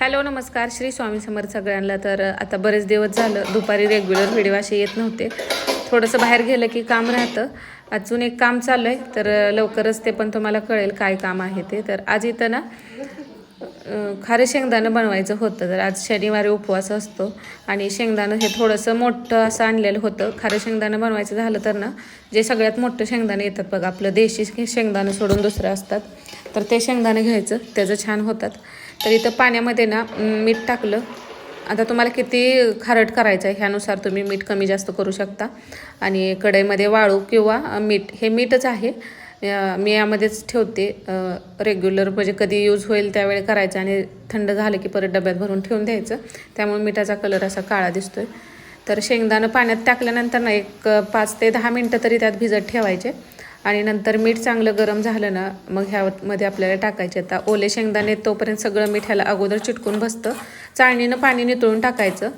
Hello नमस्कार. श्री स्वामी समर्थ सगळ्यांना. तर आता बरेच दिवस झालं. दुपारी रेग्युलर व्हिडिओ असे येत नव्हते. थोडंसं बाहेर गेलं की काम राहतं. अजून एक काम चालू आहे तर लवकरच ते पण तुम्हाला कळेल काय काम आहे ते. तर आज इथं ना खारं शेंगदाणं बनवायचं होतं. तर आज शनिवारी उपवास असतो. आणि शेंगदाणं हे थोडंसं मोठं असं आणलेलं होतं. खारं शेंगदाणं बनवायचं झालं तर ना जे सगळ्यात मोठं शेंगदाणं येतात बघा. आपलं देशी शेंगदाणं सोडून दुसरं असतात. तर ते शेंगदाणं घ्यायचं. त्याचं छान होतात. तर इथं पाण्यामध्ये ना मीठ टाकलं. आता तुम्हाला किती खारट करायचं आहे ह्यानुसार तुम्ही मीठ कमी जास्त करू शकता. आणि कढईमध्ये वाळू किंवा मीठ हे मीठच आहे. मी यामध्येच ठेवते. रेग्युलर म्हणजे कधी यूज होईल त्यावेळी करायचं आणि थंड झालं की परत डब्यात भरून ठेवून द्यायचं. त्यामुळे मिठाचा कलर असा काळा दिसतोय. तर शेंगदाणं पाण्यात टाकल्यानंतर ना एक पाच ते दहा मिनटं तरी त्यात भिजत ठेवायचे. आणि नंतर मीठ चांगलं गरम झालं ना मग ह्यामध्ये आपल्याला टाकायचे. आता ओले शेंगदाणे तोपर्यंत सगळं मिठाला अगोदर चिटकून बसतं. चाळणीनं पाणी नितळून टाकायचं.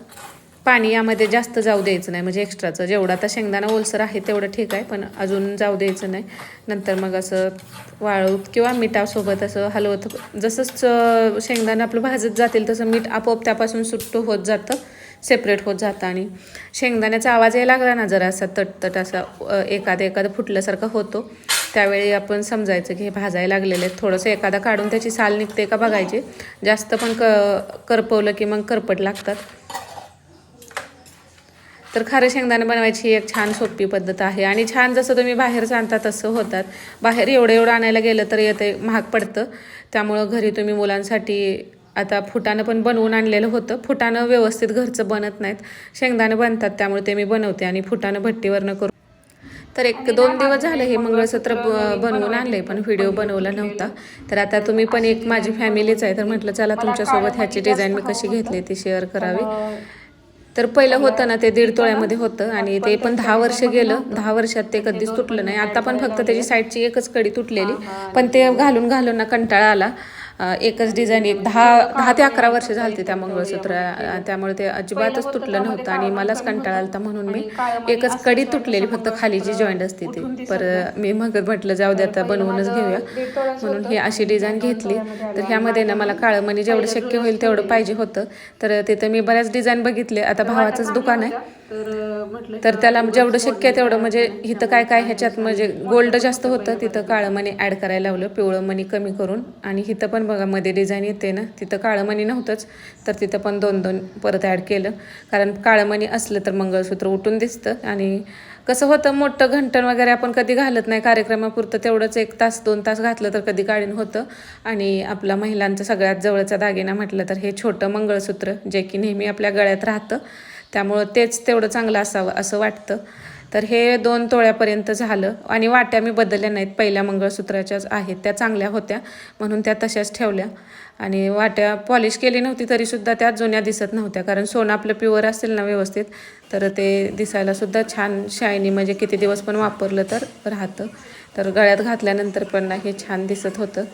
पाणी यामध्ये जास्त जाऊ द्यायचं नाही म्हणजे एक्स्ट्राचं जेवढं आता शेंगदाणा ओलसर आहे तेवढं ठीक आहे पण अजून जाऊ द्यायचं नाही. नंतर मग असं वाळूत किंवा मिठासोबत असं हलवत जसंच शेंगदाणं शेंगदाणा आपलं भाजत जातील तसं मीठ आपोआप त्यापासून सुट्टं होत जातं. सेपरेट होत जातं आणि शेंगदाण्याचा आवाज यायला लागला ना जरा असा तटतट असा एखादं एखादं फुटल्यासारखा होतो. त्यावेळी आपण समजायचं की हे भाजायला लागलेले आहेत. थोडंसं एखादा काढून त्याची साल निघते का बघायची. जास्त पण क करपवलं की मग करपट लागतात. तर खारं शेंगदाणे बनवायची ही एक छान सोपी पद्धत आहे. आणि छान जसं तुम्ही बाहेर आणता तसं होतात. बाहेर एवढं एवढं आणायला गेलं तर येते महाग पडतं. त्यामुळं घरी तुम्ही मुलांसाठी आता फुटानं पण बनवून आणलेलं होतं. फुटानं व्यवस्थित घरचं बनत नाहीत. शेंगदाणे बनतात त्यामुळे ते मी बनवते आणि फुटानं भट्टीवरनं करून. तर एक दोन दिवस झाले हे मंगळसूत्र ब- बनवून आणले पण व्हिडिओ बनवला नव्हता. तर आता तुम्ही पण एक माझी फॅमिलीच आहे तर म्हटलं चला तुमच्यासोबत ह्याची डिझाईन मी कशी घेतली ती शेअर करावी. तर पहिलं होतं ना ते दीड तोळ्यामध्ये होतं आणि ते पण दहा वर्ष गेलं. दहा वर्षात ते कधीच तुटलं नाही. आता पण फक्त त्याची साईडची एकच कडी तुटलेली. पण ते घालून घालून ना कंटाळा आला. एकच डिझाईन एक दहा दहा ते अकरा वर्ष झाली त्या मंगळसूत्र त्यामुळे ते अजिबातच तुटलं नव्हतं आणि मलाच कंटाळा आलता म्हणून मी एकच कडी तुटलेली फक्त खाली जी जॉईंट असते ती. पर मी मग म्हटलं जाऊ दे आता बनवूनच घेऊया. म्हणून ही अशी डिझाईन घेतली. तर ह्यामध्ये ना मला काळं मनी जेवढं शक्य होईल तेवढं पाहिजे होतं. तर तिथं मी बऱ्याच डिझाईन बघितले. आता भावाचंच दुकान आहे. तर त्याला जेवढं शक्य आहे तेवढं म्हणजे इथं काय काय ह्याच्यात म्हणजे गोल्ड जास्त होतं तिथं काळं मणी ॲड करायला लावलं पिवळं मणी कमी करून. आणि इथं पण बघा मध्ये डिझाईन येते ना तिथं काळं मणी नव्हतंच. तर तिथं पण दोन दोन परत ॲड केलं. कारण काळं मणी असलं तर मंगळसूत्र उठून दिसतं. आणि कसं होतं मोठं घंटण वगैरे आपण कधी घालत नाही कार्यक्रमापुरतं. तेवढंच एक तास दोन तास घातलं तर कधी काढीन होतं. आणि आपला महिलांचा सगळ्यात जवळचा दागिना म्हटलं तर हे छोटं मंगळसूत्र जे की नेहमी आपल्या गळ्यात राहतं. त्यामुळं तेच तेवढं चांगलं असावं असं वाटतं. तर हे दोन तोळ्यापर्यंत झालं. आणि वाट्या मी बदलल्या नाहीत. पहिल्या मंगळसूत्राच्याच आहेत. त्या चांगल्या होत्या. म्हणून त्या तशाच ठेवल्या. आणि वाट्या पॉलिश केली नव्हती तरीसुद्धा त्या जुन्या दिसत नव्हत्या. कारण सोनं आपलं प्युअर असेल ना व्यवस्थित तर ते दिसायलासुद्धा छान शायनी म्हणजे किती दिवस पण वापरलं तर राहतं. तर गळ्यात घातल्यानंतर पण ना हे छान दिसत होतं.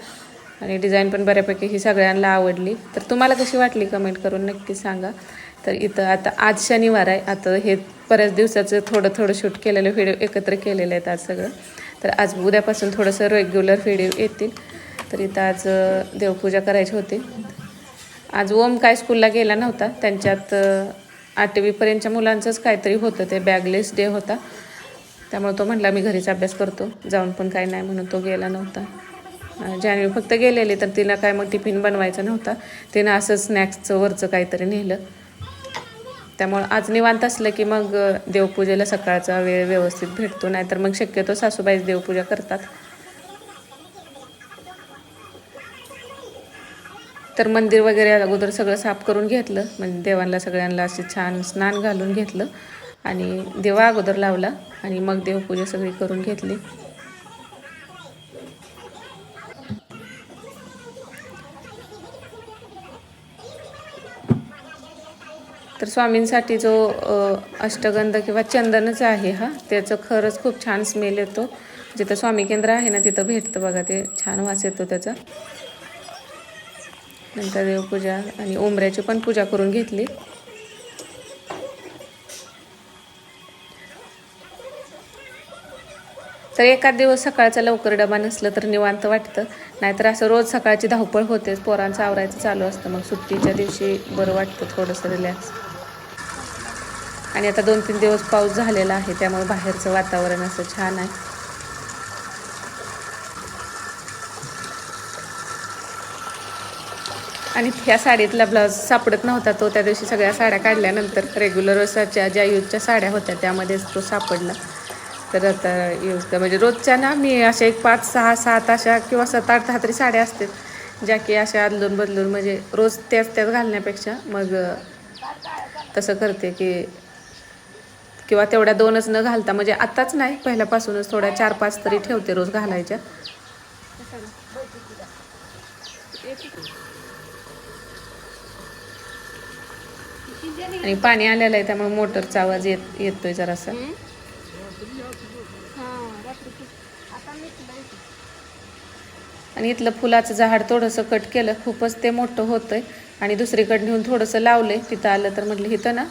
आणि डिझाईन पण बऱ्यापैकी ही सगळ्यांना आवडली. तर तुम्हाला कशी वाटली? कमेंट करून नक्की सांगा. तर इथं आता आज शनिवार आहे. आता हे बऱ्याच दिवसाचं थोडं थोडं शूट केलेलं व्हिडिओ एकत्र केलेलं आहेत आज सगळं. तर आज उद्यापासून थोडंसं रेग्युलर व्हिडिओ येतील. तर इथं आज देवपूजा करायची होती. आज ओम काय स्कूलला गेला नव्हता. त्यांच्यात आठवीपर्यंतच्या मुलांचंच काहीतरी होतं. ते बॅगलेस डे होता. त्यामुळे तो म्हटला मी घरीच अभ्यास करतो. जाऊन पण काय नाही म्हणून तो गेला नव्हता. अं, जान्हवी फक्त गेलेली तर तिला काय मग टिफिन बनवायचा नव्हता. तिनं असं स्नॅक्सचं वरचं काहीतरी नेलं. त्यामुळं आज निवांत असलं की मग देवपूजेला सकाळचा वेळ व्यवस्थित भेटतो नाहीतर मग शक्यतो सासूबाईच देवपूजा करतात. तर मंदिर वगैरे अगोदर सगळं साफ करून घेतलं म्हणजे देवांना सगळ्यांना असे छान स्नान घालून घेतलं आणि देवा अगोदर लावला आणि मग देवपूजा सगळी करून घेतली. तर स्वामींसाठी जो अष्टगंध किंवा चंदनच आहे हा त्याचं खरंच खूप छान स्मेल येतो. जिथं स्वामी केंद्र आहे ना तिथं भेटतं बघा ते छान वास येतो त्याचा. नंतर देवपूजा आणि उंबऱ्याची पण पूजा करून घेतली. तर एखाद दिवस सकाळचा लवकर डबा नसलं तर निवांत वाटतं. नाहीतर असं रोज सकाळची धावपळ होतेच पोरांचं आवरायचं चालू असतं. मग सुट्टीच्या दिवशी बरं वाटतं थोडंसं रिलॅक्स आणि आता दोन तीन दिवस पाऊस झालेला आहे त्यामुळे बाहेरचं वातावरण असं छान आहे. आणि ह्या साडीतला ब्लाऊज सापडत नव्हता तो त्या दिवशी सगळ्या साड्या काढल्यानंतर रेग्युलर असाच्या ज्या यूजच्या साड्या होत्या त्यामध्येच तो सापडला. तर आता यूज कर म्हणजे रोजच्या ना मी अशा एक पाच सहा सात अशा किंवा सात आठ दहा तरी साड्या असतात ज्या की अशा अदलून बदलून म्हणजे रोज त्याच त्याच घालण्यापेक्षा मग तसं करते की किंवा तेवढ्या दोनच न घालता म्हणजे आत्ताच नाही पहिल्यापासूनच थोड्या चार पाच तरी ठेवते रोज घालायच्या. आणि पाणी आलेलं आहे त्यामुळे मोटरचा आवाज येत येतोय जरासा. आणि इथलं फुलाचं झाड थोडंसं कट केलं खूपच ते मोठं होतंय. आणि दुसरीकडे नेऊन थोडंसं लावलंय तिथं आलं तर म्हटलं इथं ना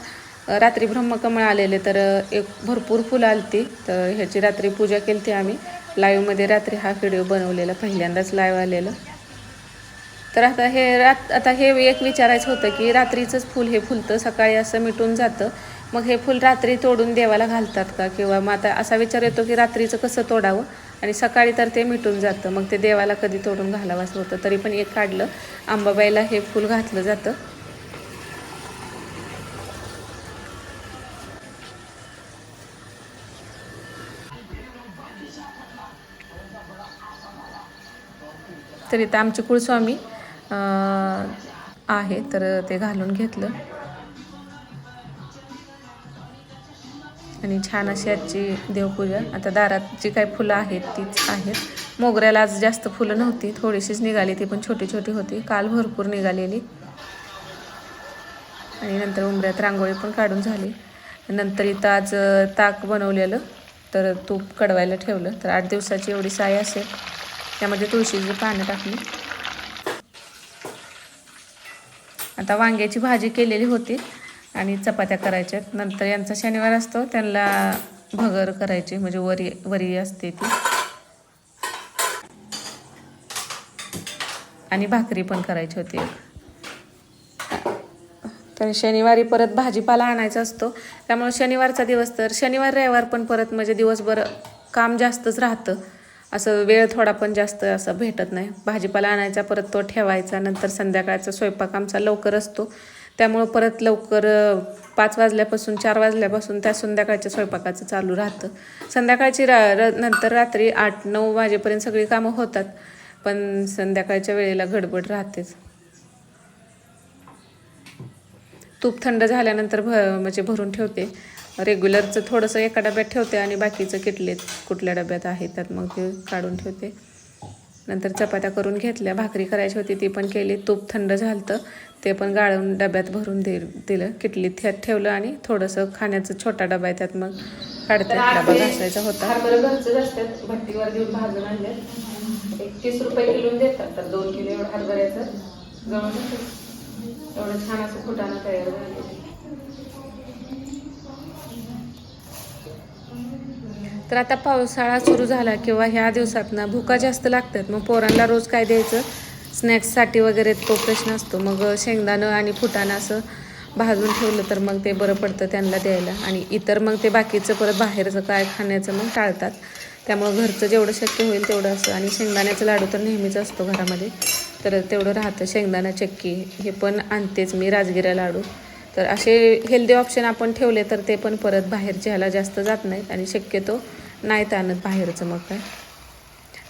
रात्री ब्रह्मकमळ आलेले तर एक भरपूर फुलं आलती. तर ह्याची रात्री पूजा केली ती आम्ही लाईव्हमध्ये रात्री हा व्हिडिओ बनवलेला पहिल्यांदाच लाईव्ह आलेलं. तर आता हे रात आता हे एक विचारायचं होतं की रात्रीचंच फुल हे फुलतं सकाळी असं मिटून जातं. मग हे फुल रात्री तोडून देवाला घालतात का? किंवा मग आता असा विचार येतो की रात्रीचं कसं तोडावं? आणि सकाळी तर ते मिटून जातं. मग ते देवाला कधी तोडून घालावं असं होतं. तरी पण एक काढलं. आंबाबाईला हे फुल घातलं जातं. तर इथं आमचे कुळस्वामी आहे. तर ते घालून घेतलं. आणि छान अशी आजची देवपूजा. आता दारात जी काही फुलं आहेत तीच आहेत. मोगऱ्याला आज जास्त फुलं नव्हती. थोडीशीच निघाली ती पण छोटी छोटी होती. काल भरपूर निघालेली. आणि नंतर उंबऱ्यात रांगोळी पण काढून झाली. नंतर इथं आज ताक बनवलेलं. तर तूप कडवायला ठेवलं. तर आठ दिवसाची एवढी साय असेल. त्यामध्ये तुळशीची पानं टाकली. आता वांग्याची भाजी केलेली होती आणि चपात्या करायच्या. नंतर यांचा शनिवार असतो त्यांना भगर करायची म्हणजे वरी वरी असते ती. आणि भाकरी पण करायची होती तर शनिवारी परत भाजीपाला आणायचा असतो. त्यामुळे शनिवारचा दिवस तर शनिवार रविवार पण परत म्हणजे दिवसभर काम जास्तच राहतं. असं वेळ थोडा पण जास्त असं भेटत नाही. भाजीपाला आणायचा परत तो ठेवायचा नंतर संध्याकाळचा स्वयंपाक आमचा लवकर असतो. त्यामुळं परत लवकर पाच वाजल्यापासून चार वाजल्यापासून त्या संध्याकाळच्या स्वयंपाकाचं चालू राहतं. संध्याकाळची रा र नंतर रात्री आठ नऊ वाजेपर्यंत सगळी कामं होतात पण संध्याकाळच्या वेळेला गडबड राहतेच. तूप थंड झाल्यानंतर भ म्हणजे भरून ठेवते. रेग्युलरचं थोडंसं एका डब्यात ठेवते आणि बाकीचं किटलेत कुठल्या डब्यात आहे त्यात मग ते काढून ठेवते. नंतर चपात्या करून घेतल्या भाकरी करायची होती ती पण केली तूप थंड झालतं ते पण गाळून डब्यात भरून दे दिलं किटलीत त्यात ठेवलं आणि थोडंसं खाण्याचं छोटा डबा आहे त्यात मग काढते. डबा घासायचा होता. हरभरा घरचेच असतात भट्टीवर देऊन भाजून एक तीस रुपये किलो देतात तर दोन किलो एवढं हरभऱ्याचं. गवण एवढं छान असं फुटाणा तयार झालेलं तर आता पावसाळा सुरू झाला किंवा ह्या दिवसात ना भुका जास्त लागतात मग पोरांना रोज काय द्यायचं? स्नॅक्ससाठी वगैरे तो प्रश्न असतो. मग शेंगदाणं आणि फुटाणं असं भाजून ठेवलं तर मग ते बरं पडतं त्यांना द्यायला. आणि इतर मग ते बाकीचं परत बाहेरचं काय खाण्याचं मग टाळतात. त्यामुळं घरचं जेवढं शक्य होईल तेवढं असं. आणि शेंगदाण्याचं लाडू तर नेहमीच असतो घरामध्ये. तर तेवढं राहतं. शेंगदाणा चक्की हे पण आणतेच मी राजगिरा लाडू. तर असे हेल्दी ऑप्शन आपण ठेवले तर ते पण परत बाहेरच्या ह्याला जास्त जात नाहीत आणि शक्यतो नाहीत आणत बाहेरचं मग काय.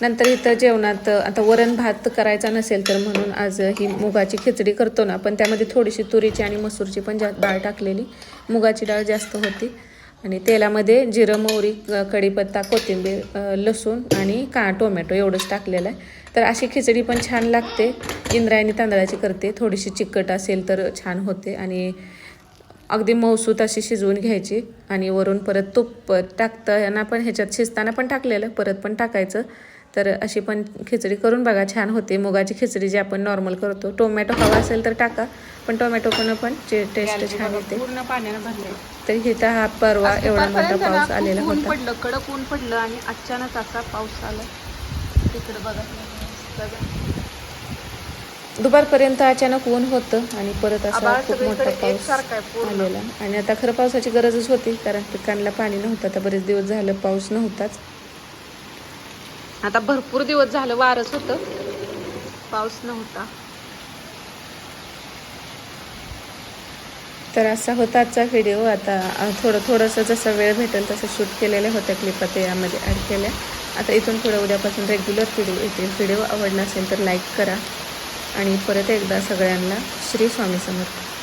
नंतर इथं जेवणात आता वरण भात करायचा नसेल तर म्हणून आज ही मुगाची खिचडी करतो ना पण त्यामध्ये थोडीशी तुरीची आणि मसूरची पण जा डाळ टाकलेली. मुगाची डाळ जास्त होती. आणि तेलामध्ये जिरं मोहरी कढीपत्ता कोथिंबीर लसूण आणि का टोमॅटो एवढंच टाकलेलं आहे. तर अशी खिचडी पण छान लागते. इंद्रायणी तांदळाची करते. थोडीशी चिकट असेल तर छान होते. आणि अगदी मौसूत अशी शिजवून घ्यायची आणि वरून परत तूप टाकताना पण ह्याच्यात शिजताना पण टाकलेलं परत पण टाकायचं. तर अशी पण खिचडी करून बघा छान होते. मुगाची खिचडी जी आपण नॉर्मल करतो. टोमॅटो हवा असेल तर टाका पण टोमॅटो पण पण टेस्ट छान येते. पूर्ण पाण्यानं भरले तर इथं हा परवा एवढा मोठा पाऊस आलेला होता. पडलं कडक ऊन पडलं आणि अचानक असा पाऊस आला. तिकडे बघा. दुपारपर्यंत अचानक ऊन होतं आणि परत असा खूप मोठा पाऊस. आलेला. आणि आता खरं पावसाची गरजच होती कारण पिकांना पाणी नव्हतं. आता बरेच दिवस झालं पाऊस नव्हताच. आता भरपूर दिवस झालं वारच होतं. पाऊस नव्हता. तर असा होता आजचा व्हिडिओ. आता थोडं थोडंसं जसं वेळ भेटेल तसं शूट केलेल्या होत्या क्लिपा ते यामध्ये ॲड केल्या. आता इथून पुढे उद्यापासून रेग्युलर व्हिडिओ येतील व्हिडिओ आवडला असेल तर लाईक करा. आणि परत एकदा सगळ्यांना श्री स्वामी समर्थ.